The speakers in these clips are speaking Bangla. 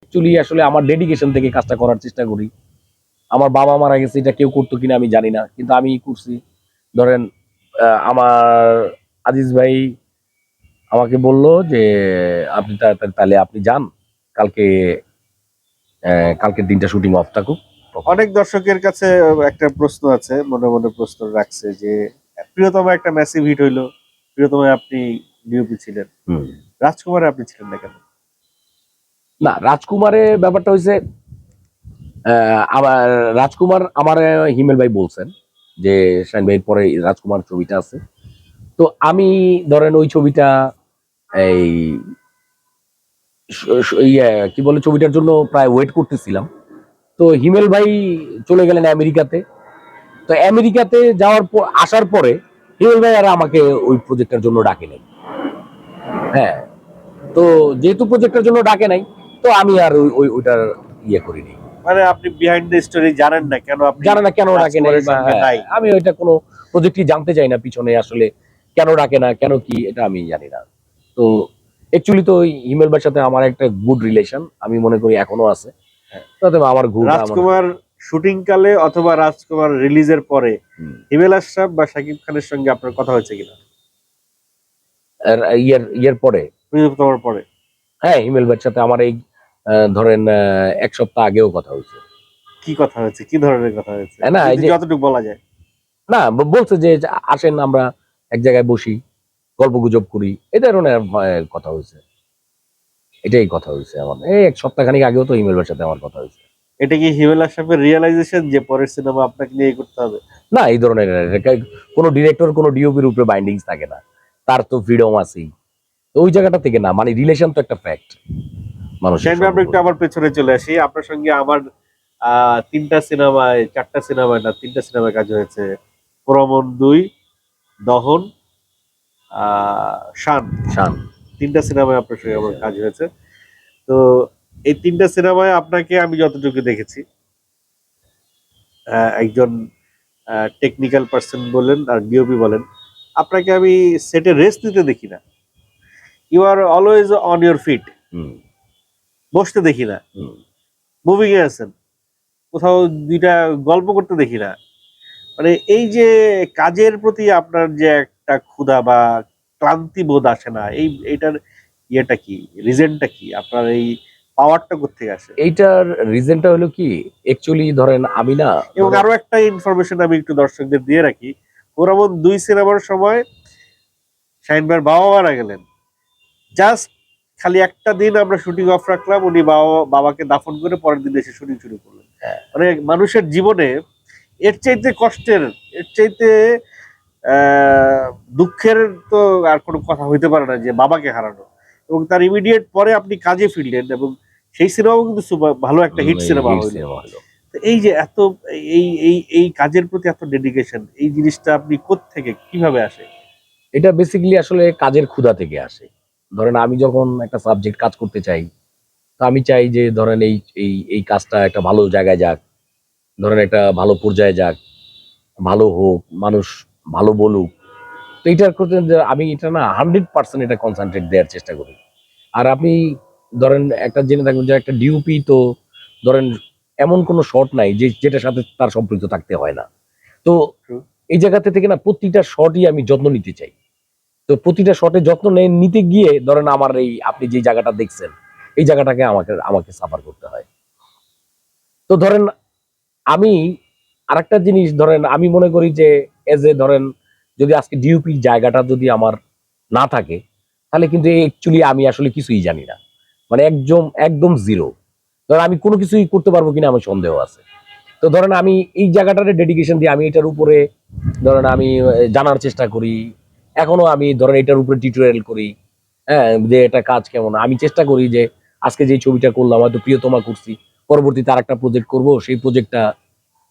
অ্যাকচুয়ালি আসলে আমার ডেডিকেশন থেকে কাজটা করার চেষ্টা করি। আমার বাবা মারা গেছে এটা কেউ করতো কিনা আমি জানি না কিন্তু আমি করছি। ধরেন আমার আজিজ ভাই আমাকে বলল যে আপনি তা- তা- তাহলে আপনি যান কালকে কালকের দিনটা শুটিং অফ থাকুক। অনেক দর্শকের কাছে একটা প্রশ্ন আছে মনে মনে প্রশ্ন রাখছে যে প্রিয়তম একটা ম্যাসিভ হিট হইল। প্রিয়তম আপনি ডিওপি ছিলেন। রাজকুমারে আপনি ছিলেন না কেন? না রাজকুমারের ব্যাপারটা হয়েছে আমার রাজকুমার আমার হিমেল ভাই বলছেন যে শাইন ভাইয়ের পরে রাজকুমার ছবিটা আছে। তো আমি ধরেন ওই ছবিটা এই ইয়ে, কি বলে ছবিটার জন্য প্রায় ওয়েট করতেছিলাম। তো হিমেল ভাই চলে গেলেন আমেরিকাতে। তো আমেরিকাতে যাওয়ার পর আসার পরে হিমেল ভাই আর আমাকে ওই প্রজেক্টের জন্য ডাকে নাই। হ্যাঁ তো যেহেতু প্রজেক্টের জন্য ডাকে নাই তো আমি আর ওই ওই- ওইটার ইয়ে করিনি। মানে আপনি বিহাইন্ড দ্য স্টোরি জানেন না কেন আপনি জানে না কেন ডাকে হ্যাঁ, নাই। আমি ওইটা কোনো প্রজেক্টই জানতে চাই না পিছনে আসলে কেন ডাকে না কেন কি এটা আমি জানি না। তো অ্যাকচুয়ালি তো ওই হিমেল ভাইয়ের সাথে আমার একটা গুড রিলেশন আমি মনে করি এখনও আছে। হ্যাঁ। তাতে আমার ঘুর রাজকুমার শুটিং কালে অথবা রাজকুমার রিলিজের পরে হিমেল আশরাফ বা শাকিব খানের সঙ্গে আপনার কথা হয়েছে কিনা? ইয়ের ইয়ের পরে? পরে? হ্যাঁ হিমেল ভাইয়ের সাথে আমার এই ধরেন এক সপ্তাহ আগেও কথা হয়েছে। কি কথা হয়েছে? কি ধরনের কথা হয়েছে? হ্যাঁ, না, যতটুকু বলা যায়। না বলছে যে আসেন আমরা এক জায়গায় বসি গল্প গুজব করি এই ধরনের কথা হয়েছে। এটাই কথা হয়েছে আমার। এই এক সপ্তাহখানিক আগেও তো ইমেল সাথে আমার কথা হয়েছে। এটা কি হিমেল আশরাফের রিয়েলাইজেশন যে পরের সিনেমা আপনাকে নিয়ে করতে হবে? না এই ধরনের কোনো ডিরেক্টর কোনো ডিওপির উপরে বাইন্ডিংস থাকে না। তার তো ফ্রিডম আছেই। তো ওই জায়গাটা থেকে না মানে রিলেশন তো একটা ফ্যাক্ট মানুষের আমরা একটু আবার পেছনে চলে আসি। আপনার সঙ্গে আমার তিনটা সিনেমায় চারটা সিনেমায় না তিনটা সিনেমায় কাজ হয়েছে। প্রমন দুই দহন শান। শান। তিনটা সিনেমায় আপনার সঙ্গে আমার কাজ হয়েছে। তো এই তিনটা সিনেমায় আপনাকে আমি যতটুকু দেখেছি একজন টেকনিক্যাল পার্সন বলেন আর ডিওপি বলেন আপনাকে আমি সেটে রেস্ট নিতে দেখি না। You are always on your feet বসতে দেখি না। মুভিং এ আছেন। কোথাও দুইটা গল্প করতে দেখি না। মানে এই যে কাজের প্রতি আপনার যে একটা ক্ষুধা বা ক্লান্তি বোধ আসে না এই এটার ইয়েটা কি? রিজনটা কি? আপনার এই পাওয়ারটা কোথেকে আসে? এইটার রিজনটা হলো কি? অ্যাকচুয়ালি ধরেন আমি না এবং আরও একটা ইনফরমেশন আমি একটু দর্শকদের দিয়ে রাখি। ওরামন দুই সিনেমার সময় শাহিন ভাইয়ের বাবা মারা গেলেন। জাস্ট খালি একটা দিন আমরা শুটিং অফ রাখলাম উনি বাবা বাবাকে দাফন করে পরের দিন এসে শুটিং শুরু করলেন। হ্যাঁ। মানে মানুষের জীবনে এর চাইতে কষ্টের এর চাইতে দুঃখের তো আর কোনো কথা হইতে পারে না যে বাবাকে হারানো। এবং তার ইমিডিয়েট পরে আপনি কাজে ফিরলেন এবং সেই সিনেমাও কিন্তু ভালো একটা হিট সিনেমা হলো। তো এই যে এত এই এই এই কাজের প্রতি এত ডেডিকেশন এই জিনিসটা আপনি থেকে কীভাবে আসে? এটা বেসিক্যালি আসলে কাজের ক্ষুধা থেকে আসে। ধরেন আমি যখন একটা সাবজেক্ট কাজ করতে চাই তো আমি চাই যে ধরেন এই এই এই কাজটা একটা ভালো জায়গায় যাক ধরেন একটা ভালো পর্যায়ে যাক ভালো হোক মানুষ ভালো বলুক। তো এটার করতে আমি এটা না হান্ড্রেড পার্সেন্ট এটা কনসেন্ট্রেট দেওয়ার চেষ্টা করি। আর আপনি ধরেন একটা জেনে থাকবেন যে একটা ডিউপি তো ধরেন এমন কোনো শট নাই যে যেটার সাথে তার সম্পৃক্ত থাকতে হয় না। তো এই জায়গাতে থেকে না প্রতিটা শটই আমি যত্ন নিতে চাই। তো প্রতিটা শটে যত্ন নে- নিতে গিয়ে ধরেন আমার এই আপনি যে জায়গাটা দেখছেন, এই জায়গাটাকে আমাকে আমাকে সাফার করতে হয়। তো ধরেন আমি আরেকটা জিনিস ধরেন আমি মনে করি যে এজ এ ধরেন যদি আজকে ডিউপি জায়গাটা যদি আমার না থাকে, তাহলে কিন্তু অ্যাকচুয়ালি আমি আসলে কিছুই জানি না। মানে একদম একদম জিরো ধরেন আমি কোনো কিছুই করতে পারব কিনা আমার সন্দেহ আছে। তো ধরেন আমি এই জায়গাটারে ডেডিকেশন দিয়ে আমি এটার উপরে ধরেন আমি জানার চেষ্টা করি এখনও আমি ধরেন এটার উপরে টিউটোরিয়াল করি। হ্যাঁ যে এটা কাজ কেমন। আমি চেষ্টা করি যে আজকে যে ছবিটা করলাম, হয়তো প্রিয়তমা করছি, পরবর্তীতে আর একটা প্রজেক্ট করব, সেই প্রজেক্টটা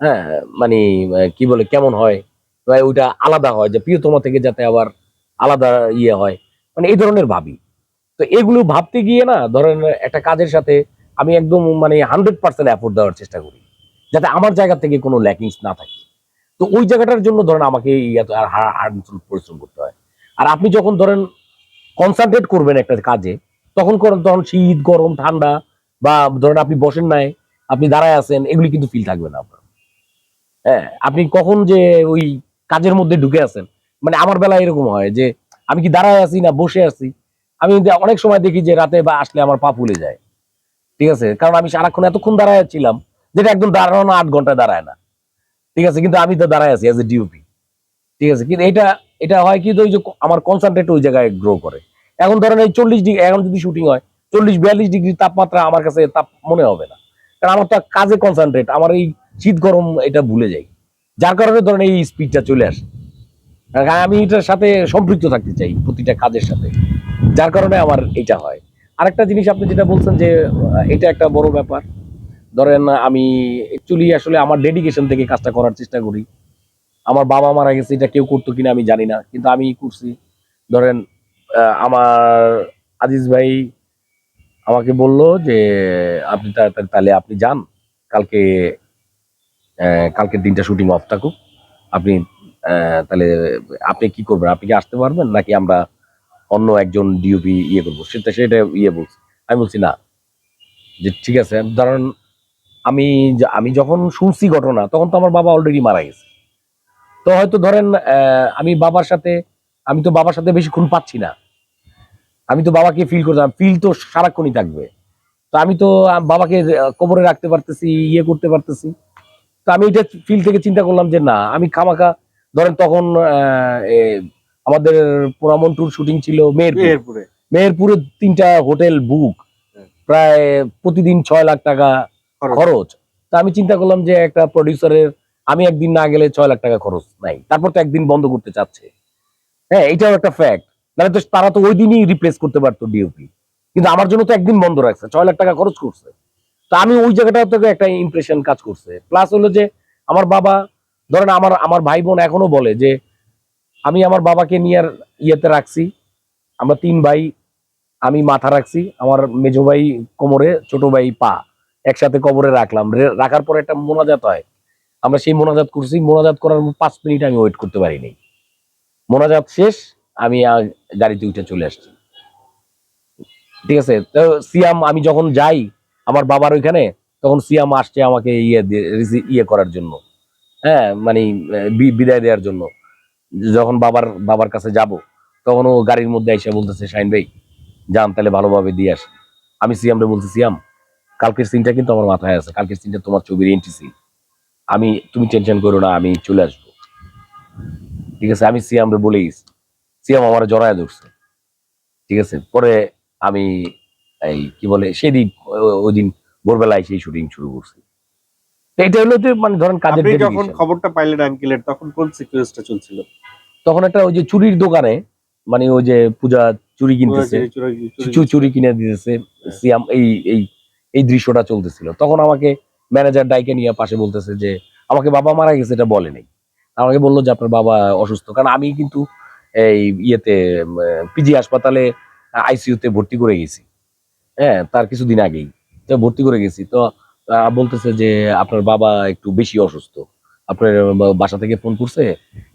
হ্যাঁ মানে কি বলে, কেমন হয়? বা ওইটা আলাদা হয়, যে প্রিয়তমা থেকে যাতে আবার আলাদা ইয়ে হয়। মানে এই ধরনের ভাবি। তো এগুলো ভাবতে গিয়ে না, ধরেন একটা কাজের সাথে আমি একদম মানে হান্ড্রেড পার্সেন্ট অ্যাফোর্ড দেওয়ার চেষ্টা করি। যাতে আমার জায়গা থেকে কোনো ল্যাকিংস না থাকে। তো ওই জায়গাটার জন্য ধরেন আমাকে পরিশ্রম করতে হয়। আর আপনি যখন ধরেন কনসেন্ট্রেট করবেন একটা কাজে, তখন করেন, তখন শীত, গরম, ঠান্ডা বা ধরেন আপনি বসেন নাই, আপনি দাঁড়ায় আছেন, এগুলি কিন্তু ফিল থাকবে না আপনার। হ্যাঁ আপনি কখন যে ওই কাজের মধ্যে ঢুকে আছেন মানে আমার বেলা এরকম হয় যে আমি কি দাঁড়ায় আছি না বসে আছি? আমি অনেক সময় দেখি যে রাতে বা আসলে আমার পা ফুলে যায়। ঠিক আছে? কারণ আমি সারাক্ষণ এতক্ষণ দাঁড়ায় ছিলাম, যেটা একদম দাঁড়ানো আট ঘণ্টা দাঁড়ায় না। ঠিক আছে, কিন্তু আমি তো দাঁড়ায় আছি অ্যাজ এ ডিউপি ঠিক আছে, কিন্তু এটা এটা হয় কি, ওই যে আমার কনসেন্ট্রেট ওই জায়গায় গ্রো করে। এখন ধরেন এই চল্লিশ ডিগ্রি, এখন যদি শুটিং হয়, চল্লিশ, বিয়াল্লিশ ডিগ্রি তাপমাত্রা আমার কাছে তাপ মনে হবে না। কারণ আমার তো কাজে কনসেন্ট্রেট আমার এই শীত গরম এটা ভুলে যাই। যার কারণে ধরেন এই স্পিডটা চলে আসে। আমি এটার সাথে সম্পৃক্ত থাকতে চাই, প্রতিটা কাজের সাথে। যার কারণে আমার এটা হয়। আরেকটা জিনিস আপনি যেটা বলছেন যে এটা একটা বড় ব্যাপার। ধরেন আমি অ্যাকচুয়ালি আসলে আমার ডেডিকেশন থেকে কাজটা করার চেষ্টা করি। আমার বাবা মারা গেছে, এটা কেউ করতো কিনা আমি জানি না, কিন্তু আমি করছি। ধরেন আমার আজিজ ভাই আমাকে বলল যে, আপনি তাড়াতাড়ি তাহলে আপনি যান, কালকে কালকের দিনটা শুটিং অফ থাকুক। আপনি তাহলে আপনি কি করবেন, আপনি কি আসতে পারবেন, নাকি আমরা অন্য একজন ডিওপি ইয়ে করব? সেটা সেটা ইয়ে বলছি। আমি বলছি, না। যে ঠিক আছে, ধরেন আমি আমি যখন শুনছি ঘটনা তখন তো আমার বাবা অলরেডি মারা গেছে। তো হয়তো ধরেন আমি বাবার সাথে আমি তো বাবার সাথে বেশিক্ষণ পাচ্ছি না। আমি তো বাবাকে ফিল করতাম ফিল তো সারাক্ষণই থাকবে। তো আমি তো বাবাকে কবরে রাখতে পারতেছি ইয়ে করতে পারতেছি। তো আমি এটা ফিল থেকে চিন্তা করলাম যে না আমি খামাখা ধরেন তখন আমাদের পোড়ামন্টুর শুটিং ছিল মেয়েরপুর এরপরে মেহেরপুরে তিনটা হোটেল বুক প্রায় প্রতিদিন ছয় লাখ টাকা। খরচ। তা আমি চিন্তা করলাম যে একটা প্রডিউসারের আমি একদিন না গেলে ছয় লাখ টাকা খরচ নাই। তারপর তো একদিন বন্ধ করতে চাচ্ছে। হ্যাঁ এটাও একটা ফ্যাক্ট নাহলে তো তারা তো ওই দিনই রিপ্লেস করতে পারতো ডিওপি কিন্তু আমার জন্য তো একদিন বন্ধ রাখছে, ছয় লাখ টাকা খরচ করছে। তো আমি ওই জায়গাটা থেকে একটা ইমপ্রেশন কাজ করছে। প্লাস হলো যে আমার বাবা, ধরেন আমার আমার ভাই বোন এখনও বলে যে, আমি আমার বাবাকে নিয়ে আর ইয়েতে রাখছি। আমরা তিন ভাই, আমি মাথা রাখছি। আমার মেজো ভাই কোমরে, ছোট ভাই পা। একসাথে কবরে রাখলাম। রাখার পরে একটা মোনাজাত হয়। আমরা সেই মোনাজাত করছি। মোনাজাত করার পাঁচ মিনিট আমি ওয়েট করতে পারিনি। মোনাজাত শেষ, আমি গাড়িতে উঠে চলে আসছি। ঠিক আছে? তো সিয়াম, আমি যখন যাই আমার বাবার ওইখানে, তখন সিয়াম আসছে আমাকে ইয়ে ইয়ে করার জন্য। হ্যাঁ মানে বিদায় দেওয়ার জন্য। যখন বাবার বাবার কাছে যাব, তখন ও গাড়ির মধ্যে এসে বলতেছে শাইন ভাই, যান, তাহলে ভালোভাবে দিয়ে আস। আমি সিয়ামরে বলছি, সিয়াম কালকের সিনটা কিন্তু আমার মাথায় আছে। কালকের সিনটা তোমার ছবির এন্ট্রি সিন আমি তুমি টেনশন করো না আমি চলে আসব। ঠিক আছে? আমি সিয়ামরে বলে গেছি। সিয়াম আমার জড়ায় ধরছে। ঠিক আছে? পরে আমি এই কি বলে সেদিন ওই দিন ভোরবেলায় সেই শুটিং শুরু করছি। এটা হলো যে মানে ধরেন কাজের যখন খবরটা পাইলেন আঙ্কেলের তখন কোন সিকুয়েন্সটা চলছিল? তখন একটা ওই যে চুরির দোকানে মানে ওই যে পূজা চুরি কিনতেছে। চুরি কিনে দিতেছে। সিয়াম এই এই এই দৃশ্যটা চলতেছিল। তখন আমাকে ম্যানেজার ডাইকে নিয়ে পাশে বলতেছে যে, আমাকে বাবা মারা গেছে, এটা বলে নাই। আমাকে বলল যে, আপনার বাবা অসুস্থ। কারণ আমি কিন্তু এই ইয়েতে পিজি হাসপাতালে আইসিইউতে ভর্তি করে গেছি। হ্যাঁ তার কিছুদিন আগেই। তো ভর্তি করে গেছি। তো বলতেছে যে, আপনার বাবা একটু বেশি অসুস্থ। আপনার বাসা থেকে ফোন করছে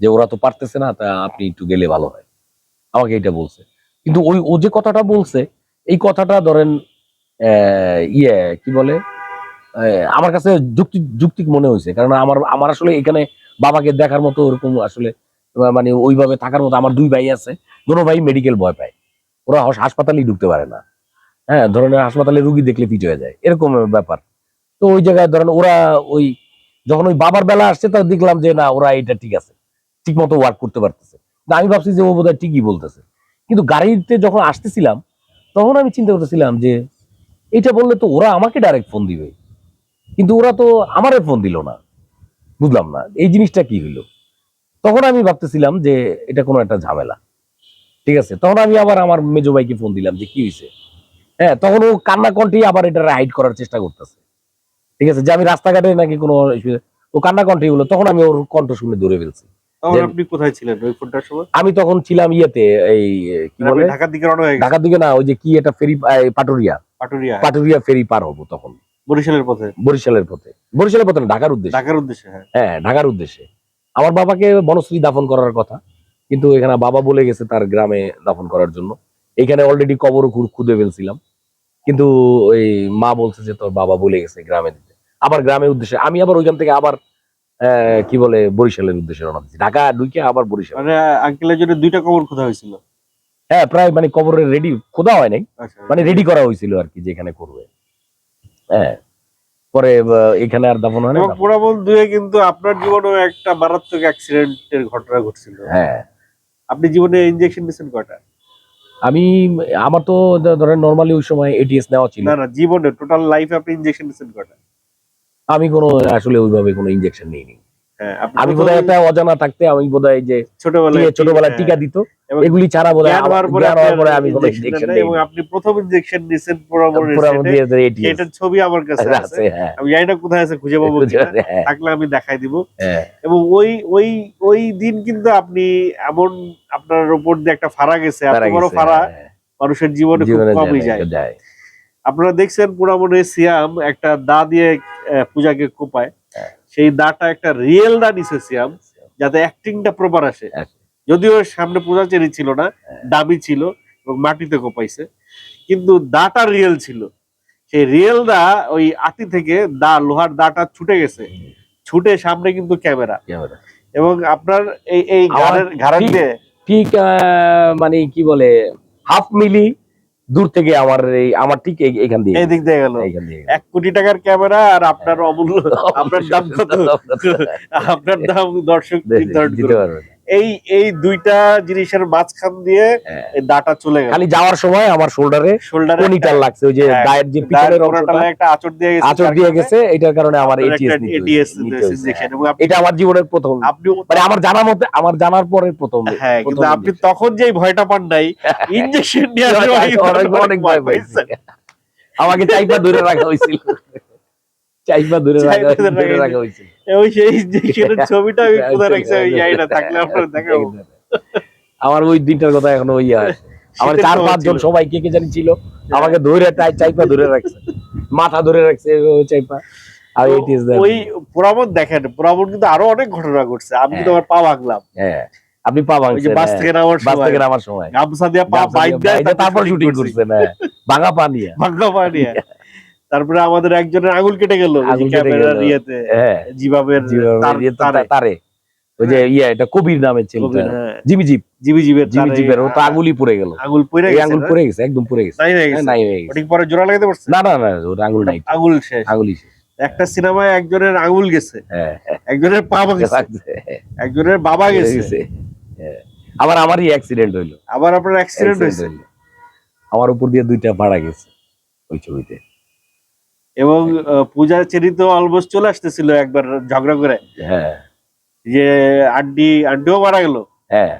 যে, ওরা তো পারতেছে না, তা আপনি একটু গেলে ভালো হয়। আমাকে এটা বলছে। কিন্তু ওই, ও যে কথাটা বলছে, এই কথাটা ধরেন ইয়ে কি বলে? আমার কাছে যুক্তি যুক্তিক মনে হয়েছে। কারণ আমার আমার আসলে এখানে বাবাকে দেখার মতো ওরকম আসলে মানে ওইভাবে থাকার মতো আমার দুই ভাই আছে। দুটো ভাই মেডিকেল ভয় পায়। ওরা হাসপাতালেই ঢুকতে পারে না। হ্যাঁ ধরেন হাসপাতালে রুগী দেখলে পিট হয়ে যায়। এরকম ব্যাপার। তো ওই জায়গায় ধরেন ওরা ওই যখন ওই বাবার বেলা আসছে, তো দেখলাম যে না, ওরা এটা ঠিক আছে। ঠিক মতো ওয়ার্ক করতে পারতেছে। আমি ভাবছি যে ও বোধহয় ঠিকই বলতেছে। কিন্তু গাড়িতে যখন আসতেছিলাম, তখন আমি চিন্তা করতেছিলাম যে এটা বললে তো ওরা আমাকে ডাইরেক্ট ফোন দিবে। কিন্তু ওরা তো আমারে ফোন দিল না। বুঝলাম না, এই জিনিসটা কি হইল? তখন আমি ভাবতেছিলাম যে এটা কোনো একটা ঝামেলা। ঠিক আছে, তখন আমি আবার আমার মেজো ভাইকে ফোন দিলাম যে কি হয়েছে হ্যাঁ তখন ও কান্না কণ্ঠেই আবার এটা হাইড করার চেষ্টা করতেছে। ঠিক আছে, যে আমি রাস্তাঘাটে নাকি কোনো ও কান্না কণ্ঠেই হলো, তখন আমি ওর কণ্ঠ শুনে ধরে ফেলছি। তখন আপনি কোথায় ছিলেন? ওই ফোনটার সময়? আমি তখন ছিলাম ইয়েতে এই কি বলে? ঢাকার দিকে রওনা হয়ে ঢাকার দিকে না ওই যে কি এটা ফেরি পাটুরিয়া। পাটুরিয়া পাটুরিয়া ফেরি পার হব তখন। বরিশালের পথে? বরিশালের পথে। বরিশালের পথে না ঢাকার উদ্দেশ্যে। ঢাকার উদ্দেশ্যে হ্যাঁ। হ্যাঁ ঢাকার উদ্দেশ্যে। আমার বাবাকে বনশ্রী দাফন করার কথা কিন্তু এখানে বাবা বলে গেছে তার গ্রামে দাফন করার জন্য। এখানে অলরেডি কবর খুঁড়ে ফেলছিলাম। কিন্তু ওই মা বলছে যে তোর বাবা বলে গেছে গ্রামে দিতে। আবার গ্রামের উদ্দেশ্যে আমি আবার ওইখান থেকে আবার কি বলে বরিশালের উদ্দেশ্যে রওনা দিচ্ছি ঢাকা ঢুকে আবার বরিশাল। মানে আঙ্কেলের জন্য দুইটা কবর খোঁজা হয়েছিল? হ্যাঁ প্রায় মানে কবরের রেডি খোদা হয় নাই। আচ্ছা। মানে রেডি করা হয়েছিল আর কি যেখানে করবে। হ্যাঁ। পরে এখানে আর দাফন হয় না এবং পোড়াবন দুয়ে কিন্তু আপনার জীবনেও একটা মারাত্মক অ্যাক্সিডেন্টের ঘটনা ঘটছিল। হ্যাঁ। আপনি জীবনে ইনজেকশন নিয়েছেন কয়টা? আমি আমার তো ধরেন নর্মালি ওই সময় এটিএস নেওয়া ছিল। না না জীবনে টোটাল লাইফে আপনি ইনজেকশন নিয়েছেন কয়টা? আমি কোনো আসলে ওইভাবে কোনো ইনজেকশন নিইনি। হ্যাঁ আমি বোধহয় একটা অজানা থাকতে আমি বোধহয় যে ছোটবেলায় ছোটবেলায় হ্যাঁ, টিকা দিত। এগুলি ছাড়া বোধহয় হওয়ার পরে আমি কোনো ইনজেকশন নেই এবং আপনি প্রথম ইনজেকশন নিয়েছেন পোড়াবন দিয়ে ছবি আমার কাছে আছে আছে। হ্যাঁ। আমি জানি না কোথায় আছে খুঁজে পাবো থাকলে আমি দেখাই দিব। এবং ওই ওই ওই দিন কিন্তু আপনি এমন আপনার উপর দিয়ে একটা ফাড়া গেছে। এত বড় ফাড়া মানুষের জীবনে খুব কমই যায়। আপনারা দেখছেন পুরামনে সিয়াম একটা দা দিয়ে পূজাকে কোপায় হ্যাঁ। সেই দাটা একটা রিয়েল দা নিছে সিয়াম যাতে অ্যাক্টিংটা প্রপার আসে আসে। যদিও সামনে পূজা চেরি ছিল না হ্যাঁ। দাবি ছিল এবং মাটিতে কোপাইছে কিন্তু দাটা রিয়েল ছিল সেই রিয়েল দা ওই আটি থেকে দা লোহার দাটা ছুটে গেছে ছুটে সামনে কিন্তু ক্যামেরা। এবং আপনার এই এই ঘাড়ের ঘাড়ের ঠিক- দিয়ে ঠিক আহ, মানে কি বলে হাফ মিলি দূর থেকে আমার এই আমার ঠিক এখান দিয়ে এই দিক দিয়ে গেল। এক কোটি টাকার ক্যামেরা আর আপনার অমূল্য আপনার দাম কত? আপনার দাম দর্শক দিতে। পারবে। এই এই দুইটা জিনিসের মাঝখান দিয়ে হ্যাঁ। দাটা চলে গেল। খালি যাওয়ার সময় আমার শোল্ডারে শোল্ডারে কনিটার লাগছে ওই যে হ্যাঁ, গায়ের যে পিছনের অংশটা একটা আচর দিয়ে গেছে আচর দিয়ে গেছে এটার কারণে আমার এটিএস এবং আপনি- এটা আমার জীবনের প্রথম। আপনি মানে আমার জানার মধ্যে আমার জানার পরে প্রথম হ্যাঁ কিন্তু আপনি তখন যেই ভয়টা পান নাই ইনজেকশন নিয়ে আসলে অনেক অনেক ভয় পাইছে। আমাকে চাইপা ধরে রাখা হয়েছিল। ধরে ধরে রাখা ওই সেই ছবিটা আমি কোথায় রাখছি থাকলে আপনার দেখাবো আমার ওই দিনটার কথা এখনও ওই হয়। আমার চার সবাই কে কে জানি ছিল। আমাকে ধরে টাই চাইপা ধরে রাখছে। মাথা ধরে রাখছে চাইপা। আর ইট ইজ ওই দেখেন কিন্তু আরও অনেক ঘটনা ঘটছে। আমি কিন্তু আমার পা ভাঙলাম। হ্যাঁ। আপনি পা ভাঙছেন বাস হ্যাঁ। থেকে নামার বাস সময়। থেকে নামার সময়। গামছা দিয়ে পা বাইক দিয়ে তারপর শুটিং করছেন হ্যাঁ। ভাঙা পা নিয়ে। ভাঙ্গা পা নিয়ে। তারপরে আমাদের একজনের আঙুল কেটে গেল ক্যামেরার ইয়েতে হ্যাঁ জিবাবের তার- ওই যে ইয়ে এটা কবির নামের ছেলেটা। কবির, হ্যাঁ। জিবি জিপ জিবি জিবের জিবি তারে। জিপের ও তো আঙুলি পড়ে গেল। আঙুল পড়ে গেছে আঙুল? পড়ে গেছে একদম পড়ে গেছে। নাই হয়ে হ্যাঁ, গেছে? নাই হয়ে গেছে। ওটি পরে জোড়া লাগাতে পারছে? না না না ওর আঙুল নাই। আঙুল শেষ। আঙুলি শেষ। একটা সিনেমায় একজনের আঙুল গেছে। হ্যাঁ। একজনের পা লাগছে। একজনের বাবা গেছে। গেছে। হ্যাঁ। আবার আমারই অ্যাক্সিডেন্ট হইল। আবার আপনার অ্যাক্সিডেন্ট হয়েছে? আমার উপর দিয়ে দুইটা ভাড়া গেছে ওই ছবিতে। এবং পূজা চেরি তো অলমোস্ট চলে আসতেছিল একবার ঝগড়া করে। হ্যাঁ। যে আন্টি আন্টিও মারা গেল। হ্যাঁ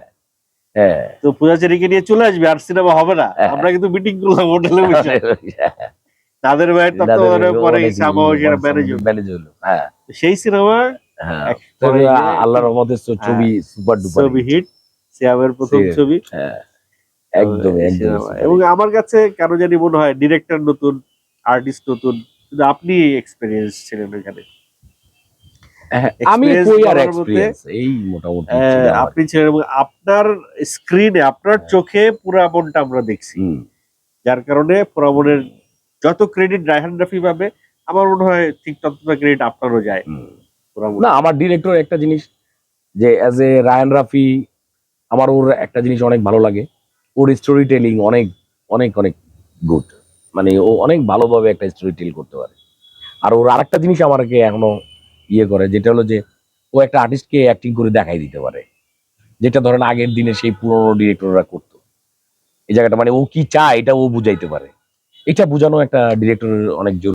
হ্যাঁ। তো পূজা চেরিকে নিয়ে চলে আসবে আর সিনেমা হবে না। হ্যাঁ। আমরা কিন্তু মিটিং করলাম হোটেলে বসে। তাদের ভাইয়ের তত্ত্বাবধানে পরে ম্যানেজ হলো। হ্যাঁ। সেই সিনেমা হ্যাঁ। আল্লাহর রহমতের ছবি সুপার ডুপার ছবি হিট সিয়ামের প্রথম ছবি। হ্যাঁ। একদম। এবং আমার কাছে কেন জানি মনে হয় ডিরেক্টর নতুন আর্টিস্ট নতুন কিন্তু আপনি এক্সপেরিয়েন্স ছিলেন এখানে? হ্যাঁ, আমি experience কই এক্সপিরিয়েন্স এই মোটামুটি আমার। আপনি ছিলেন আপনার স্ক্রিনে আপনার হ্যাঁ। চোখে পুরাবনটা আমরা দেখছি। যার কারণে পুরাবনের যত ক্রেডিট রায়হান রাফি পাবে আমার মনে হয় ঠিক ততটা ক্রেডিট আপনারও যায়। না আমার ডিরেক্টর একটা জিনিস যে অ্যাজ এ রায়ান রাফি আমার ওর একটা জিনিস অনেক ভালো লাগে। ওর স্টোরি টেলিং অনেক অনেক অনেক গুড মানে ও অনেক ভালোভাবে একটা স্টোরি টেল করতে পারে। আর ওর আরেকটা জিনিস আমাকে এখনও ইয়ে করে, যেটা হলো যে ও একটা আর্টিস্টকে অ্যাক্টিং করে দেখাই দিতে পারে। যেটা ধরেন আগের দিনে সেই পুরনো ডিরেক্টররা করতো। এই জায়গাটা মানে ও কি চায় এটা ও বুঝাইতে পারে। এটা বোঝানো একটা ডিরেক্টরের অনেক জরুরি।